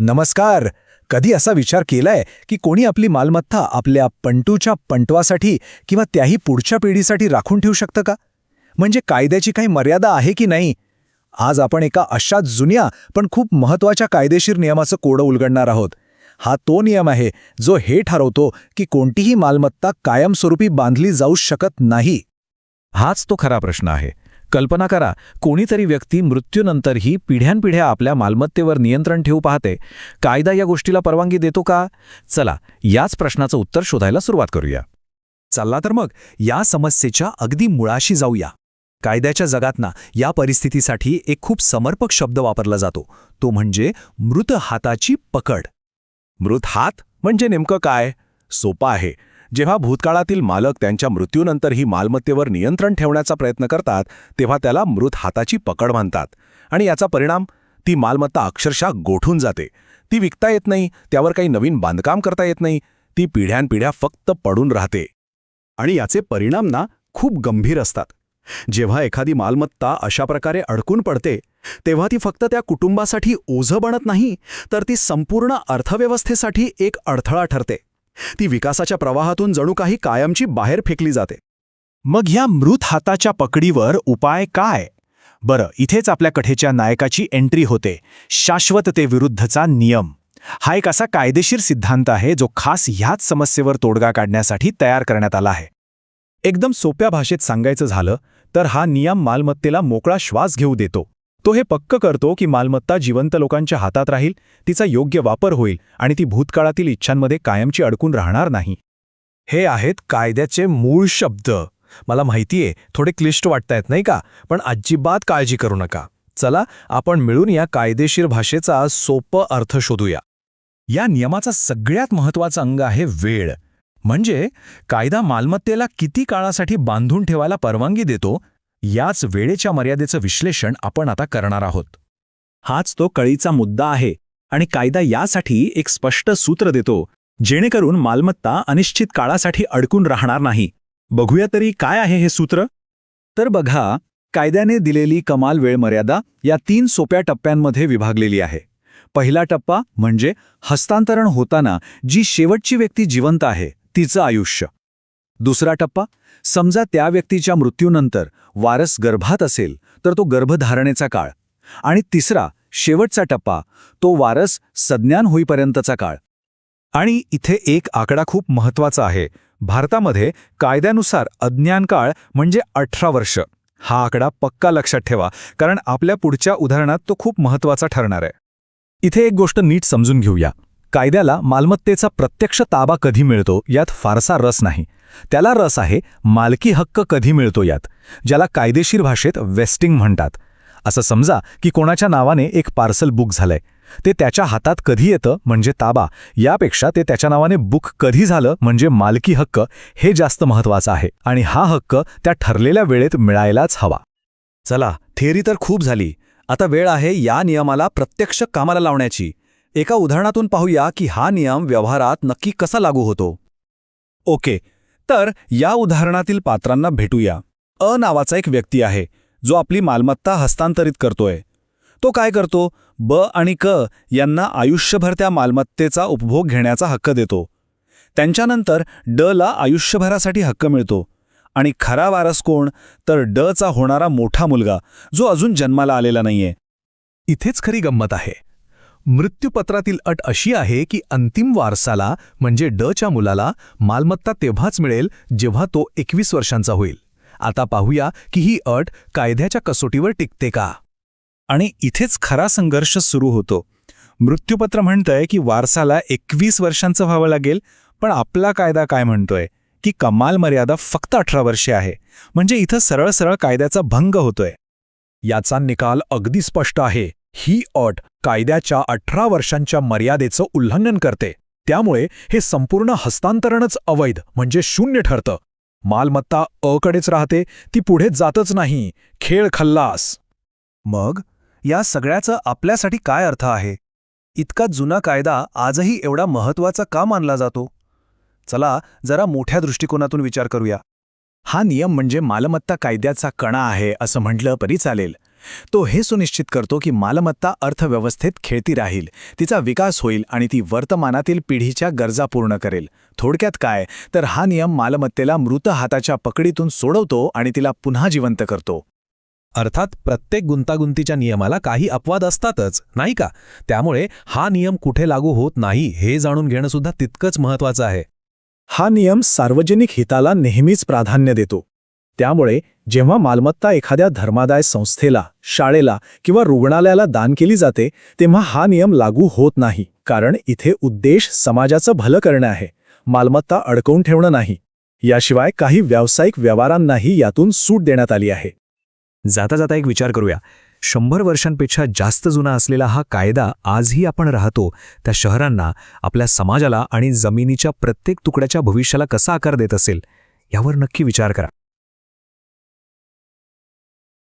नमस्कार. कधी असा विचार केलाय की कोणी आपली मालमत्ता आपल्या पंटूच्या पंटवासाठी किंवा त्याही पुढच्या पिढीसाठी राखून ठेवू शकतं का? म्हणजे कायद्याची काही मर्यादा आहे की नाही? आज आपण एका अशाच जुन्या पण खूप महत्त्वाच्या कायदेशीर नियमाचं कोडं उलगडणार आहोत. हा तो नियम आहे जो हे ठरवतो की कोणतीही मालमत्ता कायमस्वरूपी बांधली जाऊ शकत नाही. हाच तो खरा प्रश्न आहे. कल्पना करा कोणीतरी व्यक्ती मृत्यूनंतरही पिढ्यानपिढ्या आपल्या मालमत्तेवर नियंत्रण ठेवू पाहते. कायदा या गोष्टीला परवानगी देतो का? चला याच प्रश्नाचं उत्तर शोधायला सुरुवात करूया. चालला तर मग या समस्येच्या अगदी मुळाशी जाऊया. कायद्याच्या जगातना या परिस्थितीसाठी एक खूप समर्पक शब्द वापरला जातो. तो म्हणजे मृत हाताची पकड. मृत हात म्हणजे नेमकं काय? सोपं आहे. जेव्हा भूतकाळातील मालक त्यांच्या मृत्यूनंतर ही मालमत्तेवर नियंत्रण ठेवण्याचा प्रयत्न करतात तेव्हा त्याला मृत हाताची पकड म्हणतात. आणि याचा परिणाम ती मालमत्ता अक्षरशः गोठून जाते. ती विकता येत नाही त्यावर काही नवीन बांधकाम करता येत नाही ती पिढ्यानपिढ्या फक्त पडून राहते. आणि याचे परिणाम ना खूप गंभीर असतात. जेव्हा एखादी मालमत्ता अशा प्रकारे अडकून पडते तेव्हा ती फक्त त्या कुटुंबासाठी ओझं बनत नाही तर ती संपूर्ण अर्थव्यवस्थेसाठी एक अडथळा ठरते. ती विकासाच्या प्रवाहातून जणू काही कायमची बाहेर फेकली जाते. मग ह्या मृत हाताच्या पकडीवर उपाय काय? बरं इथेच आपल्या कथेच्या नायकाची एंट्री होते. शाश्वततेविरुद्धचा नियम. हा एक असा कायदेशीर सिद्धांत आहे जो खास ह्याच समस्येवर तोडगा काढण्यासाठी तयार करण्यात आला आहे. एकदम सोप्या भाषेत सांगायचं झालं तर हा नियम मालमत्तेला मोकळा श्वास घेऊ देतो. तो हे पक्क करतो की मालमत्ता जिवंत लोकांच्या हातात राहील तिचा योग्य वापर होईल आणि ती भूतकाळातील इच्छांमध्ये कायमची अडकून राहणार नाही. हे आहेत कायद्याचे मूळ शब्द. मला माहितीये थोडे क्लिष्ट वाटतायत नाही का? पण अजिबात काळजी करू नका. चला आपण मिळून या कायदेशीर भाषेचा सोपं अर्थ शोधूया. या नियमाचा सगळ्यात महत्त्वाचा अंग आहे वेळ. म्हणजे कायदा मालमत्तेला किती काळासाठी बांधून ठेवायला परवानगी देतो याच वेळेच्या मर्यादेचं विश्लेषण आपण आता करणार आहोत. हाच तो कळीचा मुद्दा आहे आणि कायदा यासाठी एक स्पष्ट सूत्र देतो जेणेकरून मालमत्ता अनिश्चित काळासाठी अडकून राहणार नाही. बघूया तरी काय आहे हे सूत्र? तर बघा कायद्याने दिलेली कमाल वेळ मर्यादा या तीन सोप्या टप्प्यांमध्ये विभागलेली आहे. पहिला टप्पा म्हणजे हस्तांतरण होताना जी शेवटची व्यक्ती जिवंत आहे तिचं आयुष्य. दुसरा टप्पा समजा त्या व्यक्तीच्या मृत्यूनंतर वारस गर्भात असेल तर तो गर्भधारणेचा काळ. आणि तिसरा शेवटचा टप्पा तो वारस सज्ञान होईपर्यंतचा काळ. आणि इथे एक आकडा खूप महत्त्वाचा आहे. भारतामध्ये कायद्यानुसार अज्ञान काळ म्हणजे अठरा वर्ष. हा आकडा पक्का लक्षात ठेवा कारण आपल्या पुढच्या उदाहरणात तो खूप महत्त्वाचा ठरणार आहे. इथे एक गोष्ट नीट समजून घेऊया. कायद्याला मालमत्तेचा प्रत्यक्ष ताबा कधी मिळतो यात फारसा रस नाही. त्याला रस आहे मालकी हक्क कधी मिळतो यात ज्याला कायदेशीर भाषेत वेस्टिंग म्हणतात. असं समजा की कोणाच्या नावाने एक पार्सल बुक झालंय. ते त्याच्या हातात कधी येतं म्हणजे ताबा यापेक्षा ते त्याच्या नावाने बुक कधी झालं म्हणजे मालकी हक्क हे जास्त महत्वाचं आहे आणि हा हक्क त्या ठरलेल्या वेळेत मिळायलाच हवा. चला थेअरी तर खूप झाली. आता वेळ आहे या नियमाला प्रत्यक्ष कामाला लावण्याची. एका उदाहरणातून पाहूया की हा नियम व्यवहारात नक्की कसा लागू होतो. ओके तर या उदाहरणातील पात्रांना भेटूया. अ नावाचा एक व्यक्ती आहे जो आपली मालमत्ता हस्तांतरित करतोय. तो काय करतो? ब आणि क यांना आयुष्यभर त्या मालमत्तेचा उपभोग घेण्याचा हक्क देतो. त्यांच्यानंतर ड ला आयुष्यभरासाठी हक्क मिळतो. आणि खरा वारस कोण? तर ड चा होणारा मोठा मुलगा जो अजून जन्माला आलेला नाहीये. इथेच खरी गंमत आहे. मृत्यूपत्रातील अट अशी आहे की अंतिम वारसाला म्हणजे ड च्या मुलाला मालमत्ता तेव्हाच मिळेल जेव्हा तो एकवीस वर्षांचा होईल. आता पाहूया की ही अट कायद्याच्या कसोटीवर टिकते का? आणि इथेच खरा संघर्ष सुरू होतो. मृत्यूपत्र म्हणतंय की वारसाला एकवीस वर्षांचं व्हावं लागेल पण आपला कायदा काय म्हणतोय? की कमाल मर्यादा फक्त अठरा वर्षे आहे. म्हणजे इथं सरळ सरळ कायद्याचा भंग होतोय. याचा निकाल अगदी स्पष्ट आहे. ही अट कायद्याच्या अठरा वर्षांच्या मर्यादेचं उल्लंघन करते. त्यामुळे हे संपूर्ण हस्तांतरणच अवैध म्हणजे शून्य ठरतं. मालमत्ता अकडेच राहते ती पुढे जातच नाही. खेळ खल्लास! मग? या सगळ्याचा आपल्यासाठी काय अर्थ आहे? इतका जुना कायदा आजही एवढा महत्त्वाचा का मानला जातो? चला जरा मोठ्या दृष्टिकोनातून विचार करूया. हा नियम म्हणजे मालमत्ता कायद्याचा कणा आहे असं म्हटलं तरी चालेल. तो हे सुनिश्चित करतो की मालमत्ता अर्थव्यवस्थेत खेळती राहील तिचा विकास होईल आणि ती वर्तमानातील पिढीच्या गरजा पूर्ण करेल. थोडक्यात काय? तर हा नियम मालमत्तेला मृत हाताच्या पकडीतून सोडवतो आणि तिला पुन्हा जिवंत करतो. अर्थात प्रत्येक गुंतागुंतीच्या नियमाला काही अपवाद असतातच नाही का? त्यामुळे हा नियम कुठे लागू होत नाही हे जाणून घेणं सुद्धा तितकंच महत्वाचं आहे. हा नियम सार्वजनिक हिताला नेहमीच प्राधान्य देतो. त्यामुळे जेव्हा मालमत्ता एखाद्या धर्मादाय संस्थेला शाळेला किंवा रुग्णालयाला दान केली जाते तेव्हा हा नियम लागू होत नाही कारण इथे उद्देश समाजाचं भलं करणं आहे मालमत्ता अडकवून ठेवणं नाही. याशिवाय काही व्यावसायिक व्यवहारांनाही यातून सूट देण्यात आली आहे. जाता जाता एक विचार करूया. शंभर वर्षांपेक्षा जास्त जुना असलेला हा कायदा आजही आपण राहतो त्या शहरांना आपल्या समाजाला आणि जमिनीच्या प्रत्येक तुकड्याच्या भविष्याला कसा आकार देत असेल यावर नक्की विचार करा.